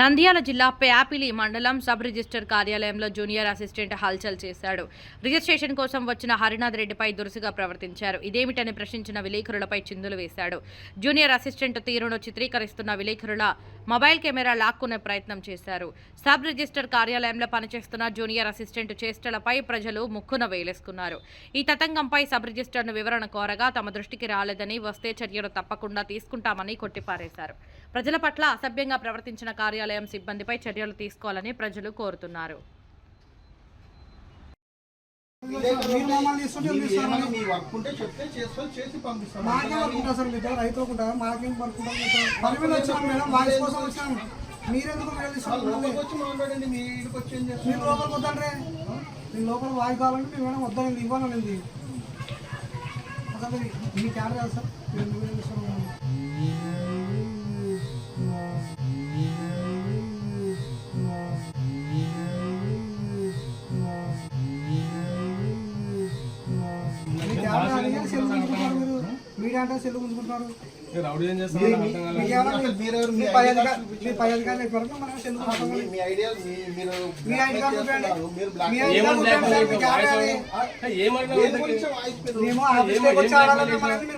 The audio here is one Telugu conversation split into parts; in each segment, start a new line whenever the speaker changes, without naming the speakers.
నంద్యాల జిల్లా ప్యాపిలి మండలం సబ్ రిజిస్టర్ కార్యాలయంలో జూనియర్ అసిస్టెంట్ హల్చల్ చేశాడు. రిజిస్ట్రేషన్ కోసం వచ్చిన హరినాథ్ రెడ్డిపై దురుసుగా ప్రవర్తించారు. ఇదేమిటని ప్రశ్నించిన విలేకరులపై చిందులు వేశాడు. జూనియర్ అసిస్టెంట్ తీరును చిత్రీకరిస్తున్న విలేకరుల మొబైల్ కెమెరా లాక్కునే ప్రయత్నం చేశారు. సబ్ రిజిస్టర్ కార్యాలయంలో పనిచేస్తున్న జూనియర్ అసిస్టెంట్ చేష్టలపై ప్రజలు ముక్కున వేలేసుకున్నారు. ఈ తతంగంపై సబ్ రిజిస్టర్ను వివరణ కోరగా తమ దృష్టికి రాలేదని వస్తే చర్యలు తప్పకుండా తీసుకుంటామని కొట్టిపారేశారు. ప్రజల పట్ల అసభ్యంగా ప్రవర్తించిన కార్యాలయం సిబ్బందిపై చర్యలు తీసుకోవాలని ప్రజలు కోరుతున్నారు.
మీ వర్క్ ఉంటే చెప్తే చేసి పంపిస్తాం
సార్? రైతు అనుకుంటారా మాకేం పని మీద వచ్చాము మేడం వాయిస్ కోసం వచ్చాము మీరెందుకు మీరు
వచ్చి మాట్లాడండి మీ ఇంటికి వచ్చి ఏం చేస్తారు
మీరు లోపలికి వద్దంటే మీ లోపల వాయి కావాలంటే మీరు మేడం వద్దని ఇవ్వాలని మీ కాదు సార్? మీరు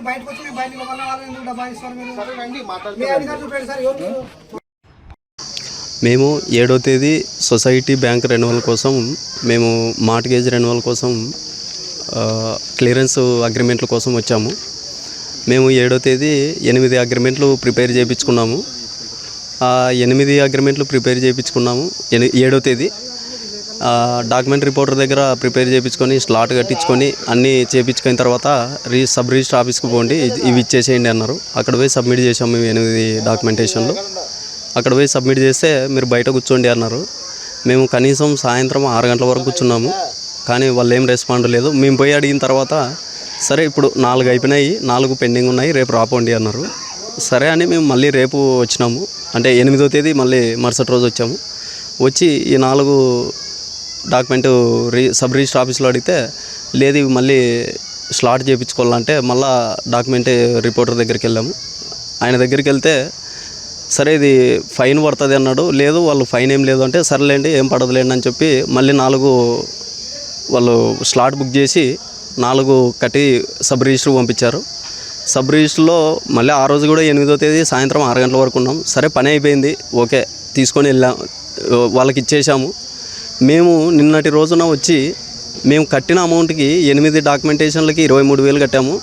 బయటకు వచ్చి బయటకు డబ్బా ఇస్తారు మీరు? చూపండి సార్
మేము ఏడో తేదీ సొసైటీ బ్యాంక్ రెన్యువల్ కోసం మేము మార్ట్గేజ్ రెన్యువల్ కోసం క్లియరెన్స్ అగ్రిమెంట్ల కోసం వచ్చాము. మేము ఏడో తేదీ ఎనిమిది అగ్రిమెంట్లు ప్రిపేర్ చేయించుకున్నాము. ఆ ఎనిమిది అగ్రిమెంట్లు ప్రిపేర్ చేయించుకున్నాము. ఎని ఏడో తేదీ. డాక్యుమెంట్ రిపోర్టర్ దగ్గర ప్రిపేర్ చేయించుకొని స్లాట్ కట్టించుకొని అన్నీ చేయించుకున్న తర్వాత రీ సబ్ రిజిస్టర్ ఆఫీస్కి పోండి. ఇవి ఇచ్చేసేయండి అన్నారు. అక్కడ పోయి సబ్మిట్ చేసాము మేము ఎనిమిది డాక్యుమెంటేషన్లు. అక్కడ పోయి సబ్మిట్ చేస్తే మీరు బయట కూర్చోండి అన్నారు. మేము కనీసం సాయంత్రం ఆరు గంటల వరకు కూర్చున్నాము. కానీ వాళ్ళు ఏం రెస్పాండ్ లేదు. మేము పోయి అడిగిన తర్వాత సరే ఇప్పుడు నాలుగు అయిపోయినాయి నాలుగు పెండింగ్ ఉన్నాయి రేపు రాపోండి అన్నారు. సరే అని మేము మళ్ళీ రేపు వచ్చినాము. అంటే ఎనిమిదో తేదీ మళ్ళీ మరుసటి రోజు వచ్చాము. వచ్చి ఈ నాలుగు డాక్యుమెంట్ రీ సబ్ రిజిస్టర్ ఆఫీస్లో అడిగితే లేదు ఇవి మళ్ళీ స్లాట్ చేయించుకోవాలంటే మళ్ళీ డాక్యుమెంట్ రిపోర్టర్ దగ్గరికి వెళ్ళాము. ఆయన దగ్గరికి వెళ్తే సరే ఇది ఫైన్ పడుతుంది అన్నాడు. లేదు వాళ్ళు ఫైన్ ఏం లేదు అంటే సరేలేండి ఏం పడదులేండి అని చెప్పి మళ్ళీ నాలుగు వాళ్ళు స్లాట్ బుక్ చేసి నాలుగు కట్టి సబ్ రిజిస్టర్ పంపించారు. సబ్ రిజిస్టర్లో మళ్ళీ ఆ రోజు కూడా ఎనిమిదో తేదీ సాయంత్రం ఆరు గంటల వరకు ఉన్నాం. సరే పని అయిపోయింది. ఓకే తీసుకొని వెళ్ళాం. వాళ్ళకి ఇచ్చేసాము మేము నిన్నటి రోజున వచ్చి మేము కట్టిన అమౌంట్కి ఎనిమిది డాక్యుమెంటేషన్లకి ఇరవై మూడు వేలు కట్టాము.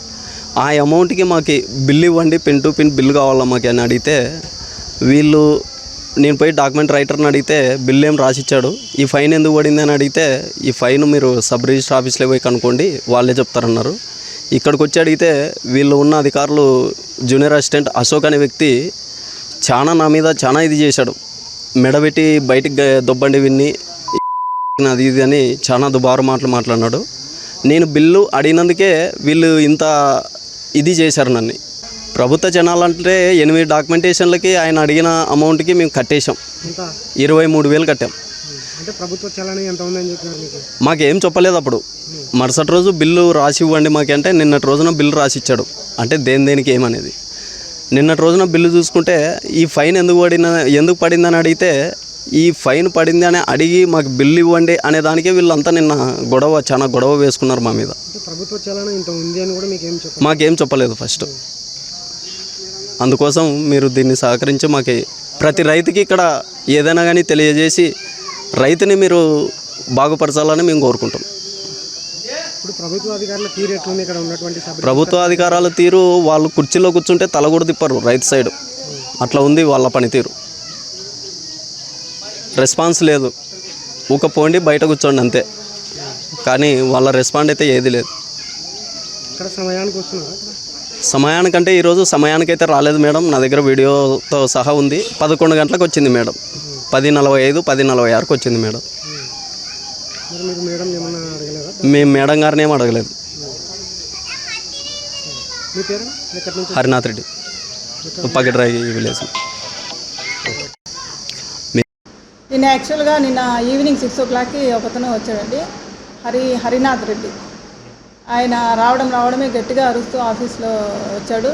ఆ అమౌంట్కి మాకు బిల్ ఇవ్వండి పిన్ టు పిన్ బిల్ కావాలా మాకు అని అడిగితే వీళ్ళు నేను పోయి డాక్యుమెంట్ రైటర్ని అడిగితే బిల్ ఏం రాసిచ్చాడు? ఈ ఫైన్ ఎందుకు పడింది అని అడిగితే ఈ ఫైన్ మీరు సబ్ రిజిస్టర్ ఆఫీస్లో పోయి కనుక్కోండి వాళ్ళే చెప్తారన్నారు. ఇక్కడికి వచ్చి అడిగితే వీళ్ళు ఉన్న అధికారులు జూనియర్ అసిస్టెంట్ అశోక్ అనే వ్యక్తి చాలా నా మీద చాలా ఇది చేశాడు. మెడబెట్టి బయటికి దొబ్బండి విన్ని అది ఇది అని చాలా దుబారు మాటలు మాట్లాడినాడు. నేను బిల్లు అడిగినందుకే వీళ్ళు ఇంత ఇది చేశారు నన్ను. ప్రభుత్వ జనాలంటే ఎనిమిది డాక్యుమెంటేషన్లకి ఆయన అడిగిన అమౌంట్కి మేము కట్టేశాం. ఇరవై మూడు వేలు కట్టాం.
అంటే ప్రభుత్వ చలాని ఎంత ఉందని చెప్పినారు మీకు?
చెప్పలేదు అప్పుడు. మరుసటి రోజు బిల్లు రాసి ఇవ్వండి మాకు అంటే నిన్నటి రోజున బిల్లు రాసి ఇచ్చాడు. అంటే దేని దేనికి ఏమనేది నిన్నటి రోజున బిల్లు చూసుకుంటే ఈ ఫైన్ ఎందుకు పడిన ఎందుకు పడిందని అడిగితే ఈ ఫైన్ పడింది అని అడిగి మాకు బిల్లు ఇవ్వండి అనే దానికే వీళ్ళంతా నిన్న గొడవ చాలా గొడవ వేసుకున్నారు మా మీద.
అంటే ప్రభుత్వ చలాని ఇంత ఉంది అని కూడా మీకు ఏం చెప్పారు
మాకేం చెప్పలేదు ఫస్ట్. అందుకోసం మీరు దీన్ని సహకరించి మాకు ప్రతి రైతుకి ఇక్కడ ఏదైనా కానీ తెలియజేసి రైతుని మీరు బాగుపరచాలని మేము కోరుకుంటాం
ప్రభుత్వ అధికారుల తీరు
వాళ్ళు కుర్చీలో కూర్చుంటే తల కూడా తిప్పరు రైతు సైడ్. అట్లా ఉంది వాళ్ళ పనితీరు. రెస్పాన్స్ లేదు. ఊక పోండి బయట కూర్చోండి అంతే. కానీ వాళ్ళ రెస్పాండ్ అయితే ఏది లేదు.
ఇక్కడ సమయానికి వస్తున్నారు?
సమయానికంటే ఈరోజు సమయానికైతే రాలేదు మేడం. నా దగ్గర వీడియోతో సహా ఉంది. పదకొండు గంటలకు వచ్చింది మేడం. పది నలభై ఐదు పది నలభై ఆరుకు వచ్చింది మేడం.
మరి మీరు మేడం ఏమన్నా అడగలేదా?
మేము మేడం గారిని ఏం అడగలేదు. హరినాథ్ రెడ్డి. పగిడ్రాయి విలేజ్.
నిన్న యాక్చువల్గా నిన్న ఈవినింగ్ సిక్స్ ఓ క్లాక్కి ఒకతను వచ్చాడండి. హరి హరినాథ్ రెడ్డి. ఆయన రావడం రావడమే గట్టిగా అరుస్తూ ఆఫీస్లో వచ్చాడు.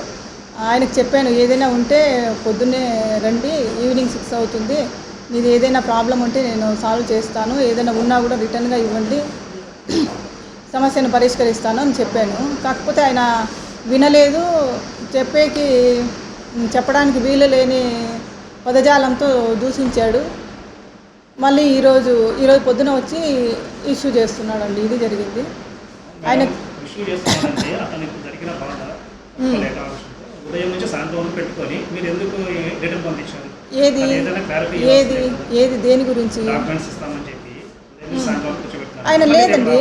ఆయనకు చెప్పాను ఏదైనా ఉంటే పొద్దున్నే రండి ఈవినింగ్ సిక్స్ అవుతుంది. మీది ఏదైనా ప్రాబ్లం ఉంటే నేను సాల్వ్ చేస్తాను. ఏదైనా ఉన్నా కూడా రిటర్న్గా ఇవ్వండి. సమస్యను పరిష్కరిస్తాను అని చెప్పాను. కాకపోతే ఆయన వినలేదు. చెప్పేకి చెప్పడానికి వీలు లేని పదజాలంతో దూషించాడు. మళ్ళీ ఈరోజు ఈరోజు పొద్దున వచ్చి ఇష్యూ చేస్తున్నాడండి. ఇది జరిగింది. ఆయన ఏది? ఏది? ఏది దేని గురించి? ఆయన లేదండి.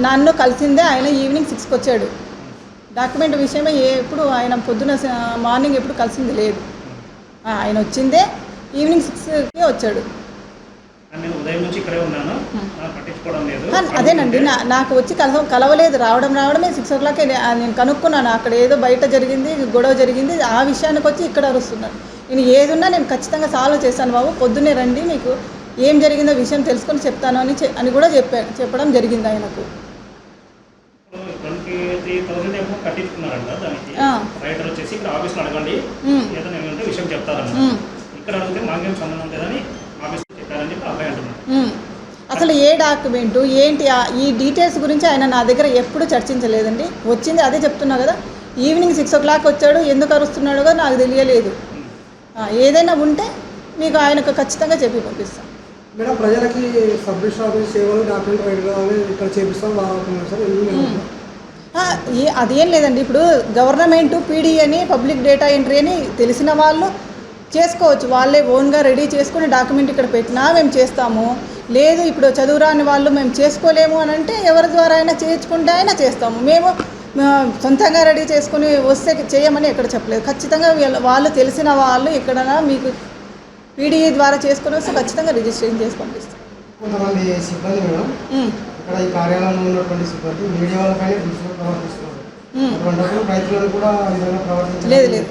నన్ను కలిసిందే ఆయన ఈవినింగ్ సిక్స్కి వచ్చాడు. డాక్యుమెంట్ విషయమే ఎప్పుడు ఆయన పొద్దున మార్నింగ్ ఎప్పుడు కలిసింది లేదు. ఆయన వచ్చిందే ఈవినింగ్ సిక్స్కి వచ్చాడు.
నేను ఉదయం నుంచి ఇక్కడే ఉన్నాను.
అదేనండి నా నాకు వచ్చి కలవ కలవలేదు. రావడం రావడమే సిక్స్ ఓ క్లాక్ నేను కనుక్కున్నాను. అక్కడ ఏదో బయట జరిగింది గొడవ జరిగింది. ఆ విషయానికి వచ్చి ఇక్కడ అరుస్తున్నాను నేను ఏదున్నా నేను ఖచ్చితంగా సాల్వ్ చేశాను బాబు. పొద్దున్నే రండి మీకు ఏం జరిగిందో విషయం తెలుసుకొని చెప్తాను అని అని కూడా చెప్పాను చెప్పడం జరిగింది ఆయనకు.
కట్టించుకున్నారంట దానికి. రైటర్ వచ్చేసి ఇక్కడ ఆఫీస్లో అడగండి.
ఉమ్.
ఏదైనా ఏమంటే విషయం చెప్తారన్న
ఉమ్.
ఇక్కడ అడిగితే మాకేం సంబంధం లేదని ఆఫీస్లో చెప్పారని చెప్పి అబ్బాయి అంటున్నాడు
మ్మ్. అసలు ఏ డాక్యుమెంటు ఏంటి ఈ డీటెయిల్స్ గురించి ఆయన నా దగ్గర ఎప్పుడు చర్చించలేదండి. వచ్చింది అదే చెప్తున్నా కదా ఈవినింగ్ సిక్స్ ఓ క్లాక్ వచ్చాడు ఎందుకు అరుస్తున్నాడో కూడా నాకు తెలియలేదు. ఏదైనా ఉంటే మీకు ఆయనకు ఖచ్చితంగా చెప్పి పంపిస్తాను
మేడం ప్రజలకి సబ్ రిజిస్టర్ ఆఫీస్ సేవలు డాక్యుమెంట్ ఇక్కడ చేపిస్తాం
అదేం లేదండి. ఇప్పుడు గవర్నమెంట్ పీడీ అని పబ్లిక్ డేటా ఎంట్రీ అని తెలిసిన వాళ్ళు చేసుకోవచ్చు. వాళ్ళే ఓన్గా రెడీ చేసుకుని డాక్యుమెంట్ ఇక్కడ పెట్టినా మేము చేస్తాము. లేదు ఇప్పుడు చదువురాని వాళ్ళు మేము చేసుకోలేము అని అంటే ఎవరి ద్వారా అయినా చేయించుకుంటే అయినా చేస్తాము మేము సొంతంగా రెడీ చేసుకుని వస్తే చేయమని ఎక్కడ చెప్పలేదు ఖచ్చితంగా వీళ్ళ- తెలిసిన వాళ్ళు ఎక్కడైనా మీకు పీడీఈ ద్వారా చేసుకుని వస్తే ఖచ్చితంగా రిజిస్ట్రేషన్ చేసి పంపిస్తాం
కొంతమంది సిబ్బంది మేడం
ఉమ్,
ఇక్కడ ఈ కార్యాలయంలో ఉన్నటువంటి సిబ్బంది మీడియా వాళ్ళపైన దృష్టిలో ప్రవర్తిస్తున్నారు
ఉమ్.
అటువంటిప్పుడు రైతులను కూడా ఆ విధంగా ప్రవర్తించారు
లేదు లేదు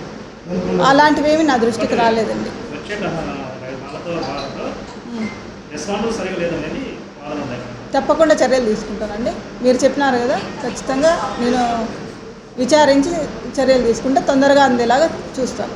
అలాంటివేమీ నా దృష్టికి రాలేదండి
వచ్చే సరిగా లేదనేది
తప్పకుండా చర్యలు తీసుకుంటానండి. మీరు చెప్పినారు కదా ఖచ్చితంగా నేను విచారించి చర్యలు తీసుకుంటే తొందరగా అందేలాగా చూస్తాను.